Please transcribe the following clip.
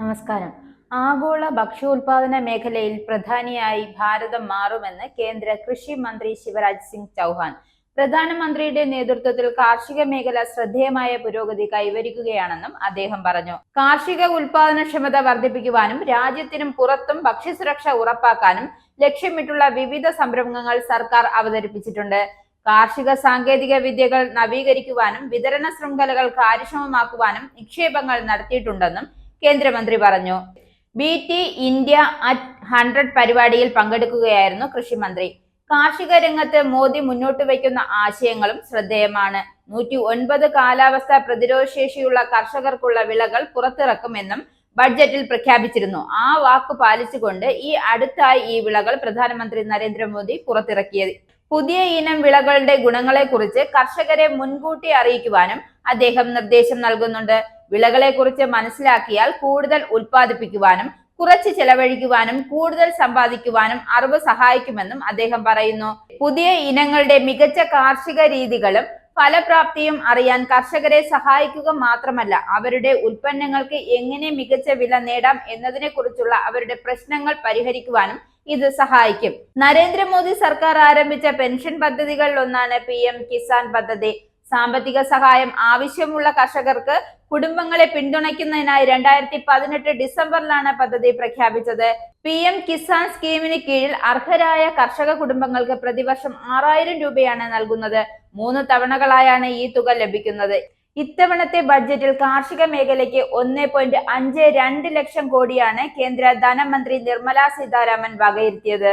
നമസ്കാരം. ആഗോള ഭക്ഷ്യോൽപാദന മേഖലയിൽ പ്രധാനിയായി ഭാരതം മാറുമെന്ന് കേന്ദ്ര കൃഷി മന്ത്രി ശിവരാജ് സിംഗ് ചൗഹാൻ. പ്രധാനമന്ത്രിയുടെ നേതൃത്വത്തിൽ കാർഷിക മേഖല ശ്രദ്ധേയമായ പുരോഗതി കൈവരിക്കുകയാണെന്നും അദ്ദേഹം പറഞ്ഞു. കാർഷിക ഉൽപാദനക്ഷമത വർദ്ധിപ്പിക്കുവാനും രാജ്യത്തിനും പുറത്തും ഭക്ഷ്യസുരക്ഷ ഉറപ്പാക്കാനും ലക്ഷ്യമിട്ടുള്ള വിവിധ സംരംഭങ്ങൾ സർക്കാർ അവതരിപ്പിച്ചിട്ടുണ്ട്. കാർഷിക സാങ്കേതിക വിദ്യകൾ നവീകരിക്കുവാനും വിതരണ ശൃംഖലകൾ കാര്യക്ഷമമാക്കുവാനും നിക്ഷേപങ്ങൾ നടത്തിയിട്ടുണ്ടെന്നും കേന്ദ്രമന്ത്രി പറഞ്ഞു. B T India at hundred പരിപാടിയിൽ പങ്കെടുക്കുകയായിരുന്നു കൃഷിമന്ത്രി. കാർഷിക രംഗത്ത് മോദി മുന്നോട്ട് വയ്ക്കുന്ന ആശയങ്ങളും ശ്രദ്ധേയമാണ്. നൂറ്റി ഒൻപത് കാലാവസ്ഥ പ്രതിരോധശേഷിയുള്ള കർഷകർക്കുള്ള വിളകൾ പുറത്തിറക്കുമെന്നും ബഡ്ജറ്റിൽ പ്രഖ്യാപിച്ചിരുന്നു. ആ വാക്ക് പാലിച്ചുകൊണ്ട് ഈ അടുത്തായി ഈ വിളകൾ പ്രധാനമന്ത്രി നരേന്ദ്രമോദി പുറത്തിറക്കിയത്. പുതിയ ഇനം വിളകളുടെ ഗുണങ്ങളെക്കുറിച്ച് കർഷകരെ മുൻകൂട്ടി അറിയിക്കുവാനും അദ്ദേഹം നിർദ്ദേശം നൽകുന്നുണ്ട്. വിളകളെക്കുറിച്ച് മനസ്സിലാക്കിയാൽ കൂടുതൽ ഉൽപ്പാദിപ്പിക്കുവാനും കുറച്ച് ചെലവഴിക്കുവാനും കൂടുതൽ സമ്പാദിക്കുവാനും അറിവ് സഹായിക്കുമെന്നും അദ്ദേഹം പറയുന്നു. പുതിയ ഇനങ്ങളുടെ മികച്ച കാർഷിക രീതികളും ഫലപ്രാപ്തിയും അറിയാൻ കർഷകരെ സഹായിക്കുക മാത്രമല്ല അവരുടെ ഉൽപ്പന്നങ്ങൾക്ക് എങ്ങനെ മികച്ച വില നേടാം എന്നതിനെ കുറിച്ചുള്ള അവരുടെ പ്രശ്നങ്ങൾ പരിഹരിക്കുവാനും ഇത് സഹായിക്കും. നരേന്ദ്രമോദി സർക്കാർ ആരംഭിച്ച പെൻഷൻ പദ്ധതികളിൽ ഒന്നാണ് പി എം കിസാൻ പദ്ധതി. സാമ്പത്തിക സഹായം ആവശ്യമുള്ള കർഷകർക്ക് കുടുംബങ്ങളെ പിന്തുണയ്ക്കുന്നതിനായി രണ്ടായിരത്തി പതിനെട്ട് ഡിസംബറിലാണ് പദ്ധതി പ്രഖ്യാപിച്ചത്. പി എം കിസാൻ സ്കീമിന് കീഴിൽ അർഹരായ കർഷക കുടുംബങ്ങൾക്ക് പ്രതിവർഷം ആറായിരം രൂപയാണ് നൽകുന്നത്. മൂന്ന് തവണകളായാണ് ഈ തുക ലഭിക്കുന്നത്. ഇത്തവണത്തെ ബഡ്ജറ്റിൽ കാർഷിക മേഖലയ്ക്ക് ഒന്ന് പോയിന്റ് അഞ്ച് രണ്ട് ലക്ഷം കോടിയാണ് കേന്ദ്ര ധനമന്ത്രി നിർമ്മല സീതാരാമൻ വകയിരുത്തിയത്.